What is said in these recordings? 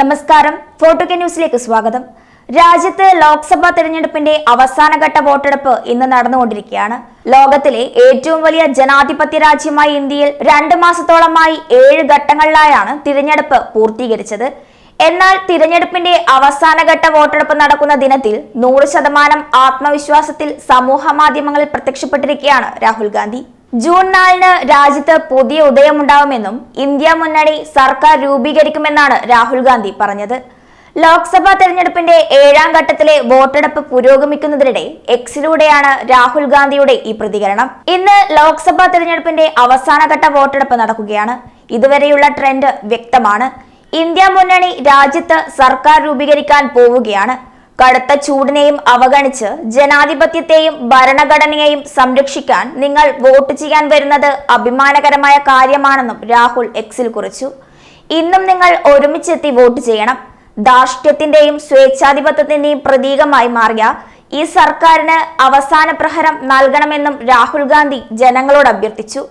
നമസ്കാരം. ഫോട്ടോ ന്യൂസിലേക്ക് സ്വാഗതം. രാജ്യത്ത് ലോക്സഭാ തെരഞ്ഞെടുപ്പിന്റെ അവസാനഘട്ട വോട്ടെടുപ്പ് ഇന്ന് നടന്നുകൊണ്ടിരിക്കുകയാണ്. ലോകത്തിലെ ഏറ്റവും വലിയ ജനാധിപത്യ രാജ്യമായ ഇന്ത്യയിൽ രണ്ട് മാസത്തോളമായി ഏഴ് ഘട്ടങ്ങളിലായാണ് തിരഞ്ഞെടുപ്പ് പൂർത്തീകരിച്ചത്. എന്നാൽ തിരഞ്ഞെടുപ്പിന്റെ അവസാനഘട്ട വോട്ടെടുപ്പ് നടക്കുന്ന ദിനത്തിൽ നൂറ് ശതമാനം ആത്മവിശ്വാസത്തിൽ സമൂഹ മാധ്യമങ്ങളിൽ പ്രത്യക്ഷപ്പെട്ടിരിക്കുകയാണ് രാഹുൽ ഗാന്ധി. ജൂൺ നാലിന് രാജ്യത്ത് പുതിയ ഉദയമുണ്ടാവുമെന്നും ഇന്ത്യ മുന്നണി സർക്കാർ രൂപീകരിക്കുമെന്നാണ് രാഹുൽ ഗാന്ധി പറഞ്ഞത്. ലോക്സഭാ തെരഞ്ഞെടുപ്പിന്റെ ഏഴാം ഘട്ടത്തിലെ വോട്ടെടുപ്പ് പുരോഗമിക്കുന്നതിനിടെ എക്സിലൂടെയാണ് രാഹുൽ ഗാന്ധിയുടെ ഈ പ്രതികരണം. ഇന്ന് ലോക്സഭാ തെരഞ്ഞെടുപ്പിന്റെ അവസാനഘട്ട വോട്ടെടുപ്പ് നടക്കുകയാണ്. ഇതുവരെയുള്ള ട്രെൻഡ് വ്യക്തമാണ്. ഇന്ത്യ മുന്നണി രാജ്യത്ത് സർക്കാർ രൂപീകരിക്കാൻ പോവുകയാണ്. കടുത്ത ചൂടിനെയും അവഗണിച്ച് ജനാധിപത്യത്തെയും ഭരണഘടനയെയും സംരക്ഷിക്കാൻ നിങ്ങൾ വോട്ട് ചെയ്യാൻ വരുന്നത് അഭിമാനകരമായ കാര്യമാണെന്നും രാഹുൽ എക്സിൽ കുറിച്ചു. ഇന്നും നിങ്ങൾ ഒരുമിച്ചെത്തി വോട്ട് ചെയ്യണം. ധാർഷ്ട്യത്തിന്റെയും സ്വേച്ഛാധിപത്യത്തിന്റെയും പ്രതീകമായി മാറിയ ഈ സർക്കാരിന് അവസാന പ്രഹരം നൽകണമെന്നും രാഹുൽ ഗാന്ധി ജനങ്ങളോട് അഭ്യർത്ഥിച്ചു.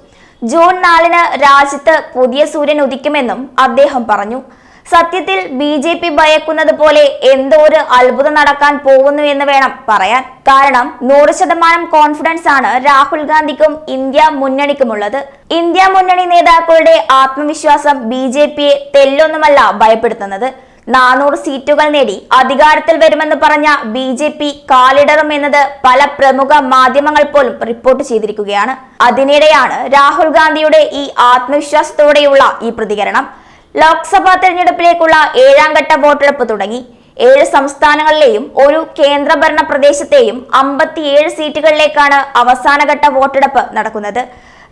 ജൂൺ നാലിന് രാജ്യത്ത് പുതിയ സൂര്യൻ ഉദിക്കുമെന്നും അദ്ദേഹം പറഞ്ഞു. സത്യത്തിൽ ബി ജെ പി ഭയക്കുന്നത് പോലെ എന്തോ ഒരു അത്ഭുതം നടക്കാൻ പോകുന്നു എന്ന് വേണം പറയാൻ. കാരണം നൂറ് ശതമാനം കോൺഫിഡൻസ് ആണ് രാഹുൽ ഗാന്ധിക്കും ഇന്ത്യ മുന്നണിക്കുമുള്ളത്. ഇന്ത്യ മുന്നണി നേതാക്കളുടെ ആത്മവിശ്വാസം ബി ജെ പിയെ തെല്ലൊന്നുമല്ല ഭയപ്പെടുത്തുന്നത്. നാനൂറ് സീറ്റുകൾ നേടി അധികാരത്തിൽ വരുമെന്ന് പറഞ്ഞ ബി ജെ പി കാലിടറും എന്നത് പല പ്രമുഖ മാധ്യമങ്ങൾ പോലും റിപ്പോർട്ട് ചെയ്തിരിക്കുകയാണ്. അതിനിടെയാണ് രാഹുൽ ഗാന്ധിയുടെ ഈ ആത്മവിശ്വാസത്തോടെയുള്ള ഈ പ്രതികരണം. ലോക്സഭാ തെരഞ്ഞെടുപ്പിലേക്കുള്ള ഏഴാം ഘട്ട വോട്ടെടുപ്പ് തുടങ്ങി. ഏഴ് സംസ്ഥാനങ്ങളിലെയും ഒരു കേന്ദ്രഭരണ പ്രദേശത്തെയും അമ്പത്തിയേഴ് സീറ്റുകളിലേക്കാണ് അവസാനഘട്ട വോട്ടെടുപ്പ് നടക്കുന്നത്.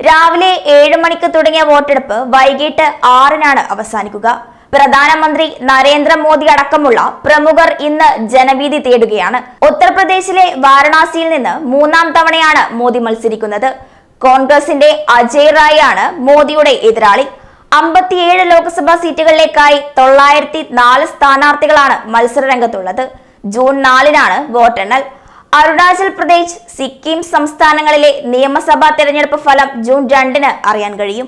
രാവിലെ ഏഴ് മണിക്ക് തുടങ്ങിയ വോട്ടെടുപ്പ് വൈകിട്ട് ആറിനാണ് അവസാനിക്കുക. പ്രധാനമന്ത്രി നരേന്ദ്രമോദി അടക്കമുള്ള പ്രമുഖർ ഇന്ന് ജനവീതി തേടുകയാണ്. ഉത്തർപ്രദേശിലെ വാരണാസിയിൽ നിന്ന് മൂന്നാം തവണയാണ് മോദി മത്സരിക്കുന്നത്. കോൺഗ്രസിന്റെ അജയ് റായ് ആണ് മോദിയുടെ എതിരാളി. അമ്പത്തിയേഴ് ലോക്സഭാ സീറ്റുകളിലേക്കായി തൊള്ളായിരത്തി നാല് സ്ഥാനാർത്ഥികളാണ് മത്സര രംഗത്തുള്ളത് ജൂൺ നാലിനാണ് വോട്ടെണ്ണൽ. അരുണാചൽ പ്രദേശ് സിക്കിം സംസ്ഥാനങ്ങളിലെ നിയമസഭാ തെരഞ്ഞെടുപ്പ് ഫലം ജൂൺ രണ്ടിന് അറിയാൻ കഴിയും.